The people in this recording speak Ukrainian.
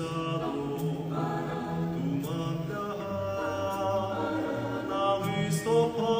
саду, туман лягав на листопад.